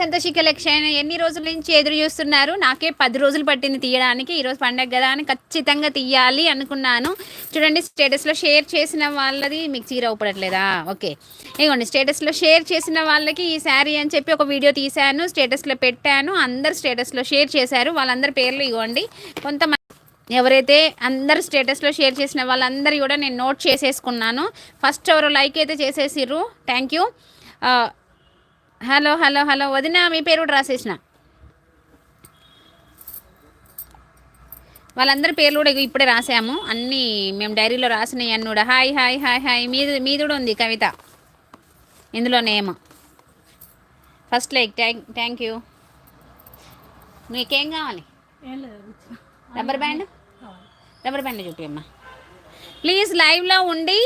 Santoshi collection ఎన్ని రోజుల నుంచి ఎదురు చూస్తున్నారు? నాకే పది రోజులు పట్టింది తీయడానికి. ఈరోజు పండగ కదా అని ఖచ్చితంగా తీయాలి అనుకున్నాను. చూడండి స్టేటస్లో షేర్ చేసిన వాళ్ళది మీకు చీర ఊపడట్లేదా? ఓకే. ఇగోండి స్టేటస్లో షేర్ చేసిన వాళ్ళకి ఈ శారీ అని చెప్పి ఒక వీడియో తీశాను. స్టేటస్లో పెట్టాను. అందరు స్టేటస్లో షేర్ చేశారు. వాళ్ళందరి పేర్లు ఇవ్వండి కొంతమంది ఎవరైతే అందరు స్టేటస్లో షేర్ చేసిన వాళ్ళందరూ కూడా నేను నోట్ చేసేసుకున్నాను. ఫస్ట్ ఎవరు లైక్ అయితే చేసేసిర్రు. Thank you hello hello hello వదిన మీ పేరు కూడా రాసేసిన. వాళ్ళందరి పేర్లు కూడా ఇప్పుడే రాసాము. అన్నీ మేము డైరీలో రాసినాయి అన్నీ కూడా. Hi hi hi hi. మీది మీది కూడా ఉంది కవిత. ఇందులో name. First like thank thank you మీకేం కావాలి. రబ్బర్ బ్యాండ్ రబ్బర్ బ్యాండ్ చూపిమ్మా ప్లీజ్ లైవ్లో ఉండి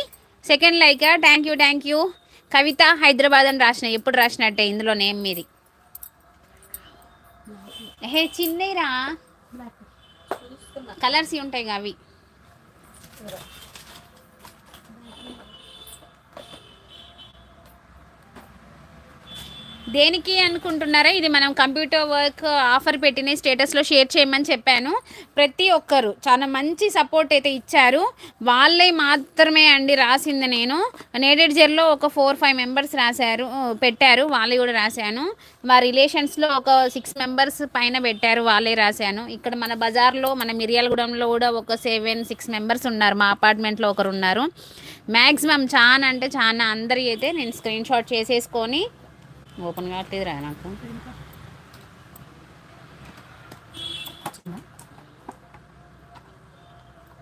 second like thank you thank you Kavitha Hyderabad అని రాసిన ఎప్పుడు రాసినట్టే ఇందులో నేమ్ మీది? హే చిన్నరా కలర్స్ ఉంటాయి కదా అవి. దేనికి అనుకుంటున్నారా? ఇది మనం కంప్యూటర్ వర్క్ ఆఫర్ పెట్టిన స్టేటస్లో షేర్ చేయమని చెప్పాను. ప్రతి ఒక్కరు చాలా మంచి సపోర్ట్ అయితే ఇచ్చారు. వాళ్ళే మాత్రమే అండి రాసింది నేను. నేడెడ్జెర్లో ఒక ఫోర్ ఫైవ్ మెంబర్స్ రాశారు పెట్టారు వాళ్ళే కూడా రాశాను. మా రిలేషన్స్లో ఒక సిక్స్ మెంబర్స్ పైన పెట్టారు వాళ్ళే రాశాను. ఇక్కడ మన బజార్లో మన మిర్యాలగూడెంలో కూడా ఒక సెవెన్ సిక్స్ మెంబర్స్ ఉన్నారు. మా అపార్ట్మెంట్లో ఒకరు ఉన్నారు. మ్యాక్సిమం చాలా అంటే చాలా అందరి అయితే నేను స్క్రీన్ షాట్ చేసేసుకొని ఓపెన్ కావట్లేదురా నాకు.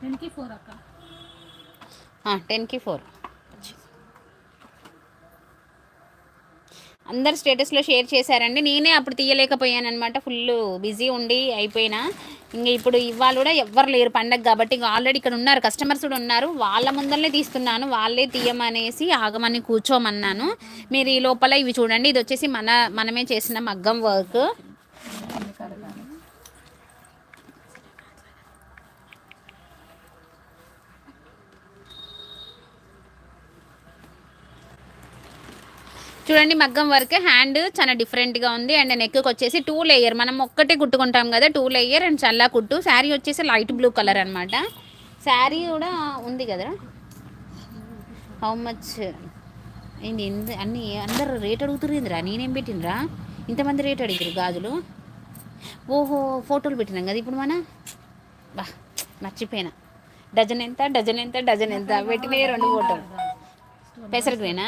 టెన్కి ఫోర్ అక్క. టెన్కి ఫోర్. అందరు స్టేటస్లో షేర్ చేశారండి. నేనే అప్పుడు తీయలేకపోయాను అనమాట ఫుల్ బిజీ ఉండి అయిపోయినా. ఇంకా ఇప్పుడు ఇవాళ కూడా ఎవ్వరు లేరు పండగ కాబట్టి ఇంకా ఆల్రెడీ ఇక్కడ ఉన్నారు. కస్టమర్స్ కూడా ఉన్నారు. వాళ్ళ ముందరనే తీస్తున్నాను. వాళ్ళే తీయమనేసి ఆగమని కూర్చోమన్నాను. మీరు ఈ లోపల ఇవి చూడండి. ఇది వచ్చేసి మన మనమే చేసిన మగ్గం వర్క్. చూడండి మగ్గం వర్క్ హ్యాండ్ చాలా డిఫరెంట్గా ఉంది. అండ్ నెక్కి వచ్చేసి టూ లేయర్ మనం ఒక్కటే కుట్టుకుంటాం కదా టూ లేయర్ అండ్ చల్లా కుట్టు. శారీ వచ్చేసి లైట్ బ్లూ కలర్ అనమాట శారీ కూడా ఉంది కదా. హౌ మచ్ ఏంది అన్ని అందరు రేట్ అడుగుతుర్రిందిరా నేనేం పెట్టినరా ఇంతమంది రేట్ అడిగారు గాజులు. ఓహో ఫోటోలు పెట్టినాం కదా ఇప్పుడు మన? బా మర్చిపోయినా. డజన్ ఎంత డజన్ ఎంత డజన్ ఎంత? పెట్టినాయి రెండు ఫోటోలు పెసర గ్రీనా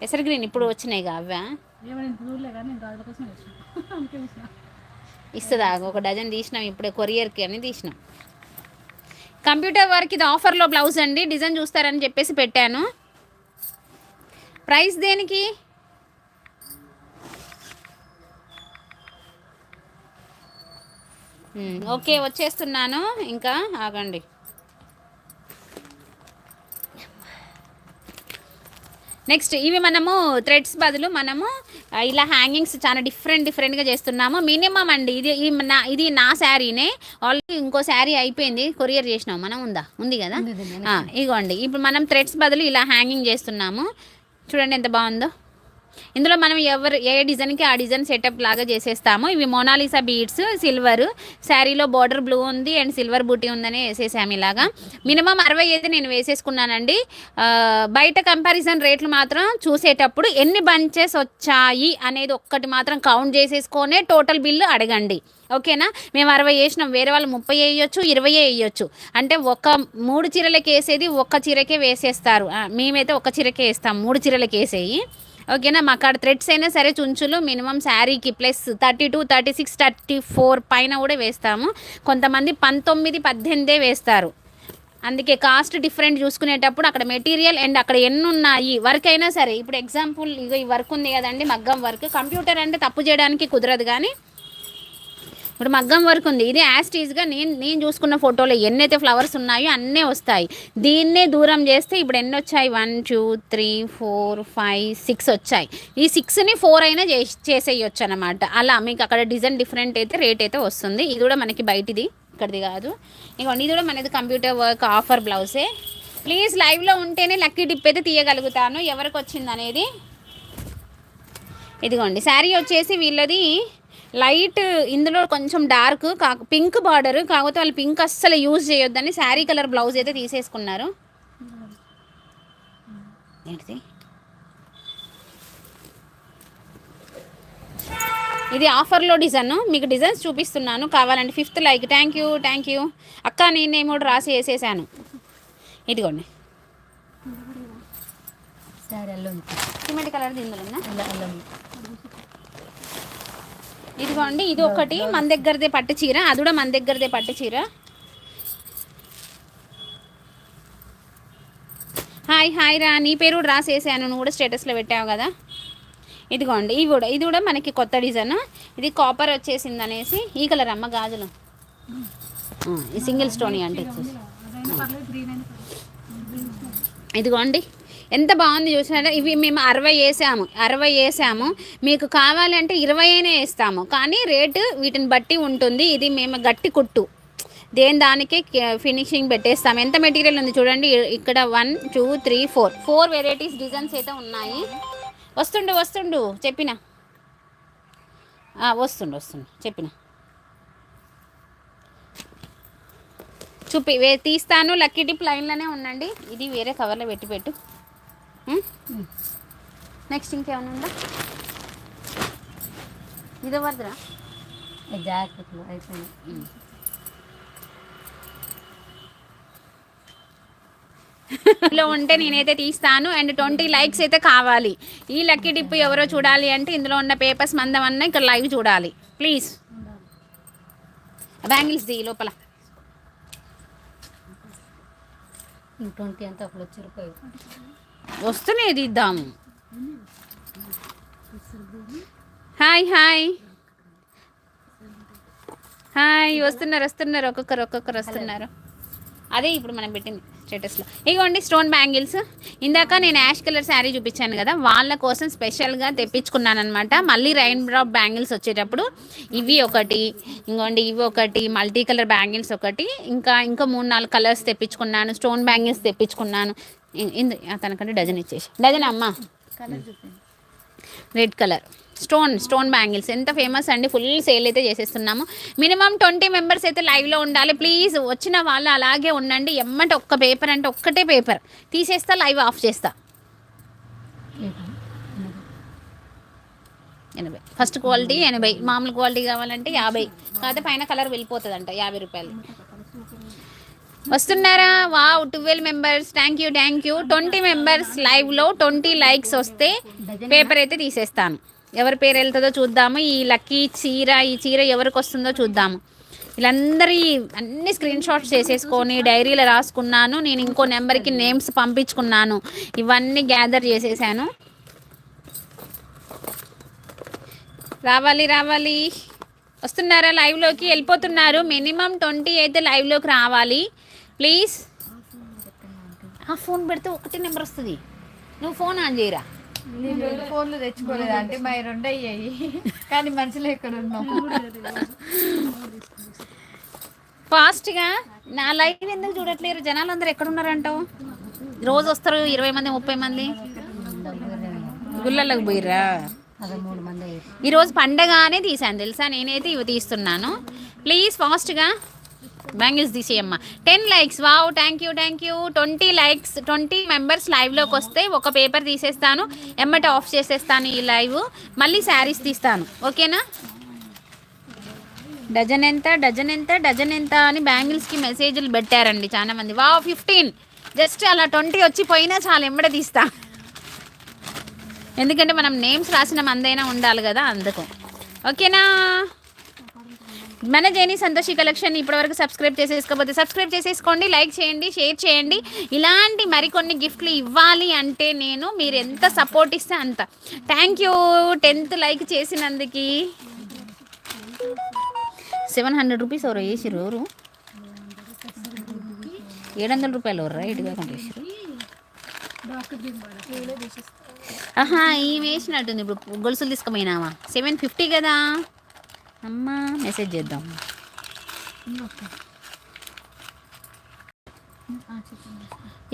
పెసర గ్రీన్ ఇప్పుడు వచ్చినాయి అవా ఇస్తుందా? ఒక డజన్ తీసినాం ఇప్పుడే కొరియర్కి అని తీసినాం. కంప్యూటర్ వర్క్ ఇది ఆఫర్లో బ్లౌజ్ అండి. డిజైన్ చూస్తారని చెప్పేసి పెట్టాను. ప్రైస్ దేనికి? ఓకే వచ్చేస్తున్నాను. ఇంకా ఆగండి. నెక్స్ట్ ఇవి మనము థ్రెడ్స్ బదులు మనము ఇలా హ్యాంగింగ్స్ చాలా డిఫరెంట్ డిఫరెంట్గా చేస్తున్నాము. మినిమం అండి ఇది ఈ నా ఇది నా శారీనే ఆల్రెడీ ఇంకో శారీ అయిపోయింది కొరియర్ చేసినాం మనం ఉందా? ఉంది కదా? ఇగోండి ఇప్పుడు మనం థ్రెడ్స్ బదులు ఇలా హ్యాంగింగ్ చేస్తున్నాము. చూడండి ఎంత బాగుందో. ఇందులో మనం ఎవరు ఏ డిజైన్కి ఆ డిజైన్ సెటప్ లాగా చేసేస్తాము. ఇవి మోనాలిసా బీడ్స్ సిల్వర్. శారీలో బార్డర్ బ్లూ ఉంది అండ్ సిల్వర్ బూటీ ఉందని వేసేసాము ఇలాగా. మినిమం అరవై అయితే నేను వేసేసుకున్నానండి. బయట కంపారిజన్ రేట్లు మాత్రం చూసేటప్పుడు ఎన్ని బంచెస్ వచ్చాయి అనేది ఒక్కటి మాత్రం కౌంట్ చేసేసుకొనే టోటల్ బిల్లు అడగండి. ఓకేనా? మేము అరవై వేసినాం. వేరే వాళ్ళు ముప్పై వేయొచ్చు ఇరవై వేయొచ్చు. అంటే ఒక మూడు చీరలకి వేసేది ఒక్క చీరకే వేసేస్తారు. మేమైతే ఒక చీరకే వేస్తాం. మూడు చీరలకు వేసేయి ఓకేనా? మాకు అక్కడ థ్రెడ్స్ అయినా సరే చుంచులు మినిమం శారీకి plus thirty two thirty six thirty four పైన కూడా వేస్తాము. కొంతమంది పంతొమ్మిది పద్దెనిమిదే వేస్తారు. అందుకే కాస్ట్ డిఫరెంట్ చూసుకునేటప్పుడు అక్కడ మెటీరియల్ అండ్ అక్కడ ఎన్ని ఉన్నాయి వర్క్ అయినా సరే. ఇప్పుడు ఎగ్జాంపుల్ ఇగో ఈ వర్క్ ఉంది కదండి మగ్గం వర్క్ కంప్యూటర్ అంటే తప్పు చేయడానికి కుదరదు కానీ ఇప్పుడు మగ్గం వర్క్ ఉంది. ఇది యాస్టీజ్గా నేను నేను చూసుకున్న ఫోటోలో ఎన్నైతే ఫ్లవర్స్ ఉన్నాయో అన్నీ వస్తాయి. దీన్నే దూరం చేస్తే ఇప్పుడు ఎన్ని వచ్చాయి? One two three four five six వచ్చాయి. ఈ సిక్స్ని ఫోర్ అయినా చేసేయొచ్చు అనమాట అలా మీకు అక్కడ డిజైన్ డిఫరెంట్ అయితే రేట్ అయితే వస్తుంది. ఇది కూడా మనకి బయటిది ఇక్కడిది కాదు. ఇగోండి ఇది కూడా మనది కంప్యూటర్ వర్క్ ఆఫర్ బ్లౌజే ప్లీజ్ లైవ్లో ఉంటేనే లక్కీ డిప్ అయితే తీయగలుగుతాను. ఎవరికి వచ్చింది అనేది ఇదిగోండి శారీ వచ్చేసి వీళ్ళది లైట్ ఇందులో కొంచెం డార్క్ కా పింక్ బార్డర్ కాకపోతే వాళ్ళు పింక్ అస్సలు యూజ్ చేయొద్దని శారీ కలర్ బ్లౌజ్ అయితే తీసేసుకున్నారు. ఏంటిది? ఇది ఆఫర్లో డిజైన్. మీకు డిజైన్స్ చూపిస్తున్నాను. కావాలంటే fifth like. Thank you thank you. అక్క నేనేమో రాసి వేసేసాను ఇదిగోండి. సిమెంట్ కలర్ ఇందులో ఇదిగోండి ఇది ఒకటి. మన దగ్గరదే పట్టు చీర అది కూడా మన దగ్గరదే పట్టు చీర. హాయ్ హాయ్ రా. నీ పేరు కూడా రాసేసాను నువ్వు కూడా స్టేటస్లో పెట్టావు కదా. ఇదిగోండి ఇవి కూడా ఇది కూడా మనకి కొత్త డిజైన్. ఇది కాపర్ వచ్చేసింది అనేసి ఈ కలర్ అమ్మ గాజులు. ఈ సింగిల్ స్టోన్ అంటే ఇదిగోండి. ఎంత బాగుంది చూసినారా ఇవి మేము అరవై వేసాము అరవై వేసాము. మీకు కావాలంటే ఇరవై అయినా వేస్తాము. కానీ రేటు వీటిని బట్టి ఉంటుంది. ఇది మేము గట్టి కుట్టు. దేని దానికే ఫినిషింగ్ పెట్టేస్తాం ఎంత మెటీరియల్ ఉంది చూడండి. ఇక్కడ one two three four. Four varieties designs అయితే ఉన్నాయి. వస్తుండు వస్తుండు. చెప్పిన. వస్తుండు వస్తుండు. చెప్పిన. చూపి వే తీస్తాను. లక్కీ టిప్ లైన్లోనే ఉండండి. ఇది వేరే కవర్లో పెట్టి పెట్టు. నెక్స్ట్ ఇంకేమైనా ఉందా? ఇది వద్దురా జాకెట్లు అయిపోయింది. లో ఉంటే నేనైతే తీస్తాను. అండ్ ట్వంటీ లైక్స్ అయితే కావాలి. ఈ లక్కీ టిప్ ఎవరో చూడాలి అంటే ఇందులో ఉన్న పేపర్స్ మందమన్నా ఇక్కడ లైవ్ చూడాలి. ప్లీజ్ బ్యాంగిల్స్ ది లోపల. ట్వంటీ అంతా అప్పుడు వచ్చి రూపాయలు వస్తున్నాయి తీద్దాము హాయ్ హాయ్. హాయ్ వస్తున్నారు వస్తున్నారు. ఒక్కొక్కరు ఒక్కొక్కరు వస్తున్నారు. అదే ఇప్పుడు మనం పెట్టింది స్టేటస్లో. ఇగోండి స్టోన్ బ్యాంగిల్స్. ఇందాక నేను యాష్ కలర్ శారీ చూపించాను కదా వాళ్ళ కోసం స్పెషల్గా తెప్పించుకున్నాను అనమాట మళ్ళీ రైన్ డ్రాప్ బ్యాంగిల్స్ వచ్చేటప్పుడు ఇవి ఒకటి ఇంకోండి ఇవి ఒకటి మల్టీ కలర్ బ్యాంగిల్స్ ఒకటి. ఇంకా ఇంకా మూడు నాలుగు కలర్స్ తెప్పించుకున్నాను స్టోన్ బ్యాంగిల్స్ తెప్పించుకున్నాను. ఇందు తనకంటే డజన్ ఇచ్చేసి. డజన్ అమ్మా. Red colour. Stone stone bangles. ఎంత ఫేమస్ అండి. ఫుల్ సేల్ అయితే చేసేస్తున్నాము. మినిమం ట్వంటీ మెంబర్స్ అయితే లైవ్లో ఉండాలి. ప్లీజ్ వచ్చిన వాళ్ళు అలాగే ఉండండి. ఎమ్మటి ఒక్క పేపర్ అంటే ఒక్కటే పేపర్. తీసేస్తా లైవ్ ఆఫ్ చేస్తా. ఎనభై. ఫస్ట్ క్వాలిటీ ఎనభై. మామూలు క్వాలిటీ కావాలంటే యాభై. కాకపోతే పైన కలర్ వెళ్ళిపోతుందంట యాభై రూపాయలు. వస్తున్నారా? Wow twelve members thank you thank you twenty members లైవ్లో ట్వంటీ లైక్స్ వస్తే పేపర్ అయితే తీసేస్తాను. ఎవరి పేరు వెళ్తుందో చూద్దాము. ఈ లక్కీ చీర ఈ చీర ఎవరికి వస్తుందో చూద్దాము. వీళ్ళందరి అన్ని స్క్రీన్ షాట్స్ చేసేసుకొని డైరీలో రాసుకున్నాను. నేను ఇంకో నెంబర్కి నేమ్స్ పంపించుకున్నాను. ఇవన్నీ గ్యాదర్ చేసేసాను. రావాలి రావాలి. వస్తున్నారా లైవ్లోకి వెళ్ళిపోతున్నారు. మినిమం ట్వంటీ అయితే లైవ్లోకి రావాలి. ప్లీజ్ ఆ ఫోన్ పెడితే ఒకటి నెంబర్ వస్తుంది. నువ్వు ఫోన్ ఆన్ చేయరా? రెండు ఫోన్లు తెచ్చుకోలేదు అంటే మా రెండు అయ్యాయి. కానీ మనుషులు ఎక్కడ ఉన్నాం ఫాస్ట్గా నా లైవ్ ఎందుకు చూడట్లేరు? జనాలు అందరూ ఎక్కడున్నారంటావు రోజు వస్తారు ఇరవై మంది ముప్పై మంది. మంది అయ్యారు ఈరోజు పండగానే తీసాను తెలుసా? నేనైతే ఇవి తీస్తున్నాను. ప్లీజ్ ఫాస్ట్గా bangles తీసేయమ్మా. Ten likes wow thank you thank you twenty likes twenty members లైవ్లోకి వస్తే ఒక పేపర్ తీసేస్తాను. ఎమ్మట ఆఫ్ చేసేస్తాను ఈ లైవ్ మళ్ళీ శారీస్ తీస్తాను. ఓకేనా డజన్ ఎంత డజన్ ఎంత డజన్ ఎంత అని బ్యాంగిల్స్కి మెసేజ్లు పెట్టారండి చాలామంది. వావ్ ఫిఫ్టీన్ జస్ట్ అలా ట్వంటీ వచ్చిపోయినా చాలా ఎమ్మడ తీస్తాను ఎందుకంటే మనం నేమ్స్ రాసిన మందైనా ఉండాలి కదా అందుకు. ఓకేనా? మన జేని సంతోషి కలెక్షన్ ఇప్పటివరకు సబ్స్క్రైబ్ చేసేసుకోకపోతే సబ్స్క్రైబ్ చేసేసుకోండి లైక్ చేయండి షేర్ చేయండి. ఇలాంటి మరికొన్ని గిఫ్ట్లు ఇవ్వాలి అంటే నేను మీరు ఎంత సపోర్ట్ ఇస్తే అంత. థ్యాంక్ యూ టెన్త్ లైక్ చేసినందుకు. సెవెన్ హండ్రెడ్ రూపీస్ ఎవరు వేసిరు ఎవరు? ఏడు వందల రూపాయలు ఎవరు రైట్ కాకుండా వేసిరు ఆహా ఈ వేసినట్టుంది. ఇప్పుడు గొలుసులు తీసుకుపోయినావా? సెవెన్ ఫిఫ్టీ కదా. అమ్మా మెసేజ్ చేద్దాం.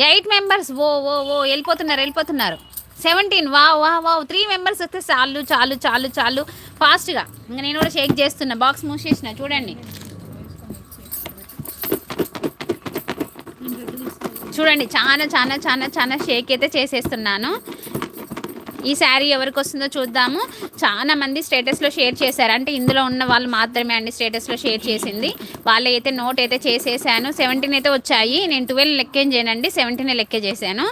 ఎయిట్ మెంబర్స్ ఓ ఓ ఓ వెళ్ళిపోతున్నారు వెళ్ళిపోతున్నారు. సెవెంటీన్ వా వా వా త్రీ మెంబర్స్ వస్తే చాలు చాలు చాలు చాలు. ఫాస్ట్గా. ఇంకా నేను కూడా షేక్ చేస్తున్నా. బాక్స్ మూసేసిన చూడండి. చూడండి చాలా చాలా చాలా చాలా షేక్ అయితే చేసేస్తున్నాను. ఈ శారీ ఎవరికి వస్తుందో చూద్దాము. చాలా మంది స్టేటస్లో షేర్ చేశారు. అంటే ఇందులో ఉన్న వాళ్ళు మాత్రమే అండి స్టేటస్లో షేర్ చేసింది. వాళ్ళు అయితే నోట్ అయితే చేసేసాను. సెవెంటీన్ అయితే వచ్చాయి. నేను ట్వెల్వ్ లెక్కేం చేయనండి. సెవెంటీన్ లెక్కే చేశాను.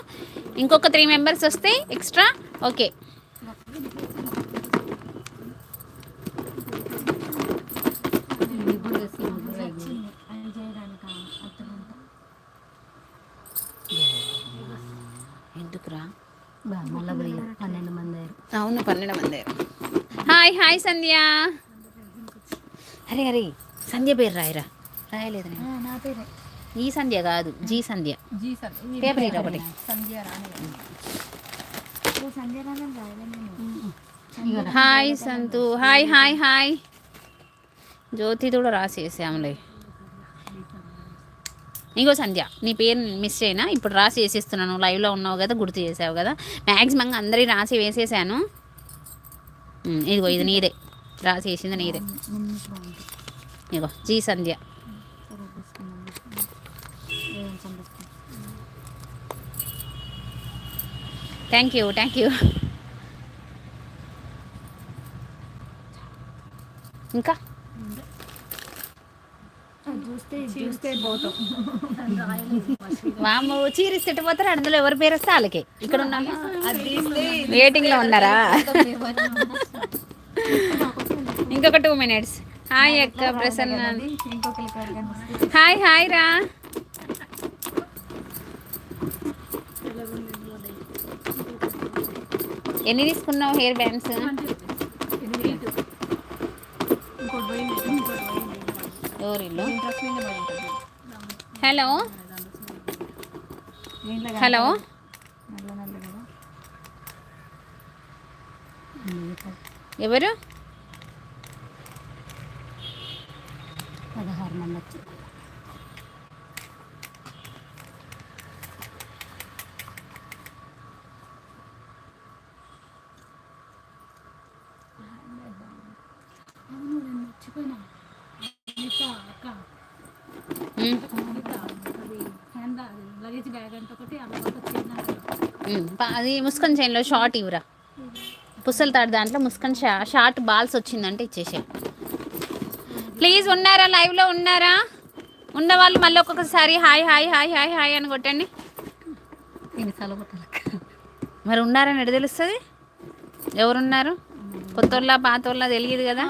ఇంకొక త్రీ మెంబర్స్ వస్తే ఎక్స్ట్రా ఓకే ఇవి కూడా వేసి ముగ్గురు అయ్యింది. ఆయన చేయడానికి అర్థమంతా ఎందుకురా బా, మళ్ళా పోయారు పన్నెండు మంది అయ్యారు. అవును పన్నెండు మంది హాయ్ హాయ్ సంధ్య. అరే అరే సంధ్య పేరు రాయరా? రాయలేదు నేను. నా పేరే. ఈ సంధ్య కాదు G Sandhya. G sir paper ఇరా ఒకటి. Hi Santhu. Hi hi hi. Jyothi కూడా రాసేసాములే ఇంకో సంధ్య నీ పేరు మిస్ అయినా ఇప్పుడు రాసి వేసేస్తున్నాను. లైవ్లో ఉన్నావు కదా గుర్తు చేసావు కదా. మ్యాక్సిమంగా అందరి రాసి వేసేసాను. ఇదిగో ఇది నీదే. రాసి వేసింది నీదే. ఇదిగో G Sandhya. Thank you thank you ఇంకా? వాము చీరిస్తే పోతారు అందులో ఎవరి పేరు వస్తే వాళ్ళకి. ఇక్కడ ఉన్నాము? వెయిటింగ్లో ఉన్నారా? ఇంకొక టూ మినిట్స్ హాయ్ అక్క ప్రసన్న. హాయ్ హాయ్ రా. ఎన్ని తీసుకున్నావు హెయిర్ బ్యాండ్స్? ఎవరిల్లు ఇంట్రెస్ట్ మీద పడి ఉంటుంది హలో దీంట్లో హలో నల్ల నల్ల కదా ఎవరు పదహారు మంది వచ్చి అవును నేను మర్చిపోయినా అనిత అక్క ఉమ్, అనిత అది హ్యాండ్ అది లగేజ్ బ్యాగ్ అంటే ఒకటి అలా ఒక చిన్న ఉమ్, పా- అది ముస్కన్ చైన్లో షార్ట్ ఇవ్వరా. పుస్తల తాడు దాంట్లో ముస్కన్ షా షార్ట్ బాల్స్ వచ్చిందంటే ఇచ్చేసే ప్లీజ్ ఉన్నారా? లైవ్లో ఉన్నారా? ఉన్న వాళ్ళు మళ్ళీ ఒక్కొక్కసారి hi hi hi hi hi అని కొట్టండి. ఎన్నిసార్లు మరి ఉన్నారని ఎడ తెలుస్తుంది? ఎవరున్నారు? కొత్త వాళ్ళ పాత వాళ్ళ తెలియదు కదా.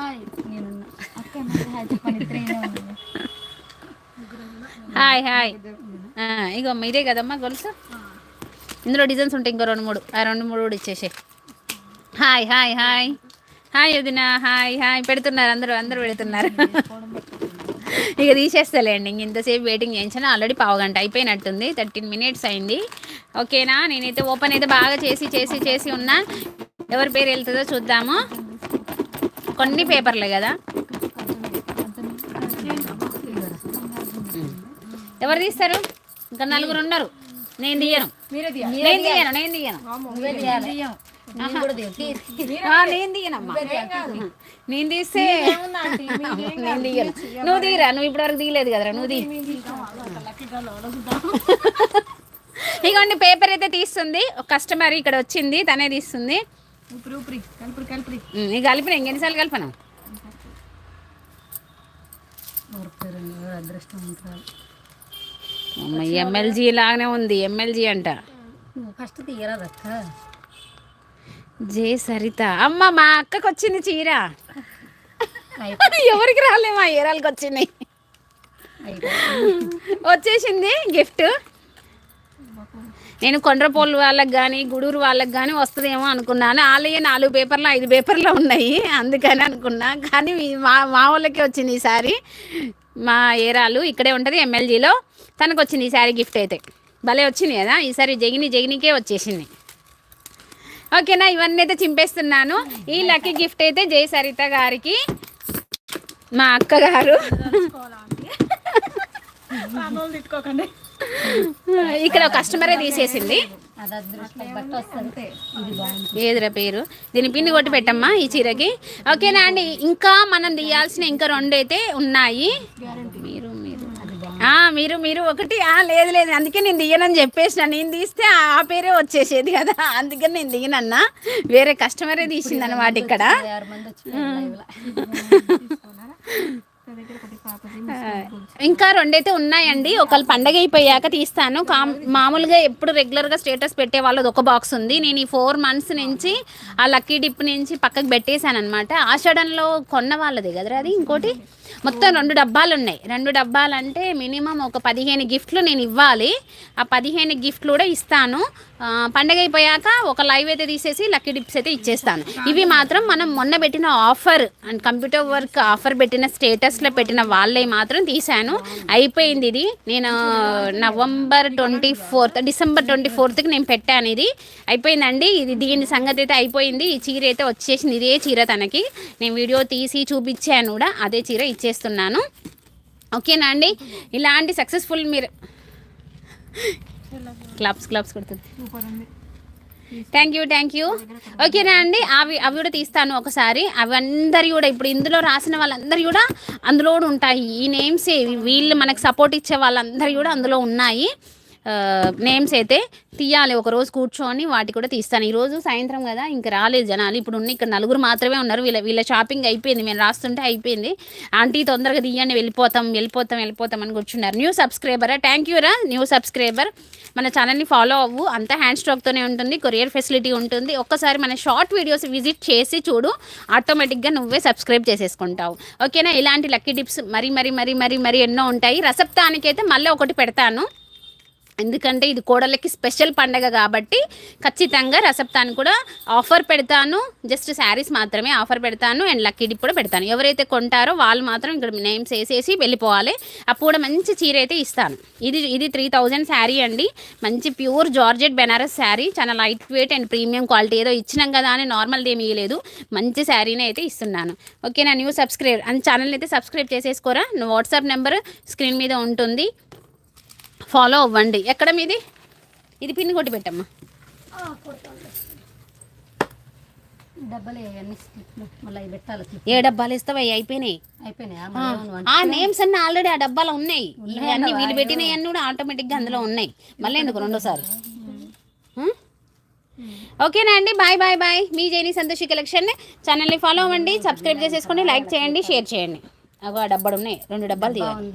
హాయ్ హాయ్ ఇగో ఇదే కదమ్మా గొలుసు. ఇందులో డిజైన్స్ ఉంటాయి ఇంకో రెండు మూడు. ఆ రెండు మూడు కూడా ఇచ్చేసే హాయ్ హాయ్ హాయ్. హాయ్ వదిన హాయ్ హాయ్. పెడుతున్నారు అందరూ అందరూ పెడుతున్నారు. ఇక తీసేస్తలేండి. ఇంక ఇంతసేపు వెయిటింగ్ చేయించాను. ఆల్రెడీ పావుగంట అయిపోయినట్టుంది. థర్టీన్ మినిట్స్ అయింది. ఓకేనా? నేనైతే ఓపెన్ అయితే బాగా చేసి చేసి చేసి ఉన్నా. ఎవరి పేరు వెళ్తుందో చూద్దాము. కొన్ని పేపర్లే కదా. ఎవరు తీస్తారు? ఇంకా నలుగురు ఉన్నారు. నేను తీయను. మీరే నేను తీయను నేను తీయను. తీయం నేను తీయనమ్మా. తీస్తే నేను తీయను. నువ్వు తీరా? నువ్వు ఇప్పటివరకు తీయలేదు కదరా నువ్వు తీ ఇగోండి పేపర్ అయితే తీస్తుంది. ఒక కస్టమర్ ఇక్కడ వచ్చింది తనే తీస్తుంది. కలిపిన ఇంకెన్నిసార్లు కలిపను? అదృష్టం ఉంటారు ఎమ్మెల్జీ లాగానే ఉంది ఎమ్మెల్జీ అంట. ఫస్ట్ తీయరాదక్క జే సరిత. అమ్మ మా అక్కకు వచ్చింది చీర. ఎవరికి రాలే మా ఏరాలకు వచ్చినాయి వచ్చేసింది గిఫ్ట్ నేను కొండ్రపోలు వాళ్ళకి కానీ గుడూరు వాళ్ళకి కానీ వస్తుందేమో అనుకున్నాను. వాళ్ళే నాలుగు పేపర్లు ఐదు పేపర్లు ఉన్నాయి అందుకని అనుకున్నా. కానీ మా మా వాళ్ళకే వచ్చింది ఈసారి మా ఏరాలు ఇక్కడే ఉంటుంది ఎమ్మెల్జీలో తనకు వచ్చింది ఈసారి గిఫ్ట్ అయితే. భలే వచ్చింది కదా? ఈసారి జగిని జగినికే వచ్చేసింది. ఓకేనా? ఇవన్నీ అయితే చింపేస్తున్నాను. ఈ లక్కీ గిఫ్ట్ అయితే జయ సరిత గారికి మా అక్కగారు. ఇక్కడ కస్టమరే తీసేసింది. ఏదిరా పేరు? దీని పిన్ని కొట్టి పెట్టమ్మా ఈ చీరకి. ఓకేనా అండి? ఇంకా మనం తీయాల్సిన ఇంకా రెండు అయితే ఉన్నాయి. మీరు మీరు మీరు ఒకటి లేదు లేదు అందుకే నేను దిగనని చెప్పేసిన. నేను తీస్తే ఆ పేరే వచ్చేసేది కదా. అందుకని నేను దిగనన్నా. వేరే కస్టమరే తీసింది అనమాట ఇక్కడ ఇంకా రెండైతే ఉన్నాయండి. ఒకళ్ళు పండగ అయిపోయాక తీస్తాను. కా మామూలుగా ఎప్పుడు రెగ్యులర్గా స్టేటస్ పెట్టే వాళ్ళది ఒక బాక్స్ ఉంది. నేను ఈ ఫోర్ మంత్స్ నుంచి ఆ లక్కీ డిప్ నుంచి పక్కకు పెట్టేశాను అనమాట ఆషాఢంలో కొన్న వాళ్ళది కదరా అది ఇంకోటి? మొత్తం రెండు డబ్బాలు ఉన్నాయి రెండు డబ్బాలు అంటే మినిమం ఒక పదిహేను గిఫ్ట్లు నేను ఇవ్వాలి. ఆ పదిహేను గిఫ్ట్లు కూడా ఇస్తాను. పండగ అయిపోయాక ఒక లైవ్ అయితే తీసేసి లక్కీ డిప్స్ అయితే ఇచ్చేస్తాను. ఇవి మాత్రం మనం మొన్న పెట్టిన offer and computer work offer పెట్టిన స్టేటస్లో పెట్టిన వాళ్ళే మాత్రం తీశాను. అయిపోయింది ఇది. నేను November twenty fourth December twenty ఫోర్త్కి నేను పెట్టాను ఇది. అయిపోయిందండి. ఇది దీని సంగతి అయితే అయిపోయింది. ఈ చీర అయితే వచ్చేసింది. ఇదే చీర తనకి. నేను వీడియో తీసి చూపించాను కూడా. అదే చీర ఇచ్చేస్తున్నాను ఓకేనా అండి? ఇలాంటి సక్సెస్ఫుల్ మీరు క్లబ్స్ క్లబ్స్ కొడుతుంది. థ్యాంక్ యూ థ్యాంక్ యూ ఓకేనా అండి? అవి అవి కూడా తీస్తాను ఒకసారి. అవి అందరి కూడా ఇప్పుడు ఇందులో రాసిన వాళ్ళందరి కూడా అందులో కూడా ఉంటాయి. ఈ నేమ్స్ వీళ్ళు మనకు సపోర్ట్ ఇచ్చే వాళ్ళందరి కూడా అందులో ఉన్నాయి. నేమ్స్ అయితే తీయాలి. ఒక రోజు కూర్చొని వాటి కూడా తీస్తాను. ఈరోజు సాయంత్రం కదా ఇంకా రాలేదు జనాలు. ఇప్పుడు ఉన్న ఇక్కడ నలుగురు మాత్రమే ఉన్నారు. వీళ్ళ వీళ్ళ షాపింగ్ అయిపోయింది. మేము రాస్తుంటే అయిపోయింది. ఆంటీ తొందరగా తీయండి. వెళ్ళిపోతాం వెళ్ళిపోతాం వెళ్ళిపోతాం అని కూర్చున్నారు. న్యూ సబ్స్క్రైబరా థ్యాంక్ యూ రా న్యూ సబ్స్క్రైబర్ మన ఛానల్ని ఫాలో అవ్వు. అంతా హ్యాండ్ స్టాక్తోనే ఉంటుంది. కొరియర్ ఫెసిలిటీ ఉంటుంది. ఒక్కసారి మన షార్ట్ వీడియోస్ విజిట్ చేసి చూడు. ఆటోమేటిక్గా నువ్వే సబ్స్క్రైబ్ చేసేసుకుంటావు. ఓకేనా ఇలాంటి లక్కీ టిప్స్ మరి మరి మరి మరి మరి ఎన్నో ఉంటాయి. రసప్తానికైతే మళ్ళీ ఒకటి పెడతాను. ఎందుకంటే ఇది కోడళ్ళకి స్పెషల్ పండగ కాబట్టి ఖచ్చితంగా రసప్తాన్ కూడా ఆఫర్ పెడతాను. జస్ట్ శారీస్ మాత్రమే ఆఫర్ పెడతాను. అండ్ లక్కీ డిప్ కూడా పెడతాను. ఎవరైతే కొంటారో వాళ్ళు మాత్రం ఇక్కడ నేమ్స్ వేసేసి వెళ్ళిపోవాలి. అప్పుడు కూడా మంచి చీర అయితే ఇస్తాను. ఇది ఇది త్రీ థౌజండ్ శారీ అండి. మంచి ప్యూర్ జార్జెట్ బెనారస్ శారీ. చాలా light weight and premium quality ఏదో ఇచ్చినాం కదా అని నార్మల్ది ఏమి ఇవ్వలేదు మంచి శారీనే అయితే ఇస్తున్నాను. ఓకే నా న్యూ సబ్స్క్రైబ్ అండ్ ఛానల్ అయితే సబ్స్క్రైబ్ చేసేసుకోరా? వాట్సాప్ నెంబర్ స్క్రీన్ మీద ఉంటుంది. ఫాలో అవ్వండి. ఎక్కడ మీది? ఇది పిన్ని కొట్టి పెట్టమ్మా. అవి ఏ డబ్బాలు ఇస్తావు? అవి అయిపోయినాయి. అయిపోయినాయా? ఆ, నేమ్స్ అన్ని ఆల్రెడీ ఆ డబ్బాలో ఉన్నాయి. ఇవి అన్ని వీళ్ళు పెట్టినవి అన్ని కూడా ఆటోమేటిక్గా అందులో ఉన్నాయి. మళ్ళీ ఎందుకు రెండోసారి? ఓకేనా అండి? Bye bye bye. మీ జైని సంతోషి కలెక్షన్. ఛానల్ని ఫాలో అవ్వండి సబ్స్క్రైబ్ చేసేసుకోండి లైక్ చేయండి షేర్ చేయండి. అగో ఆ డబ్బాలు ఉన్నాయి. రెండు డబ్బాలు తీయాలి.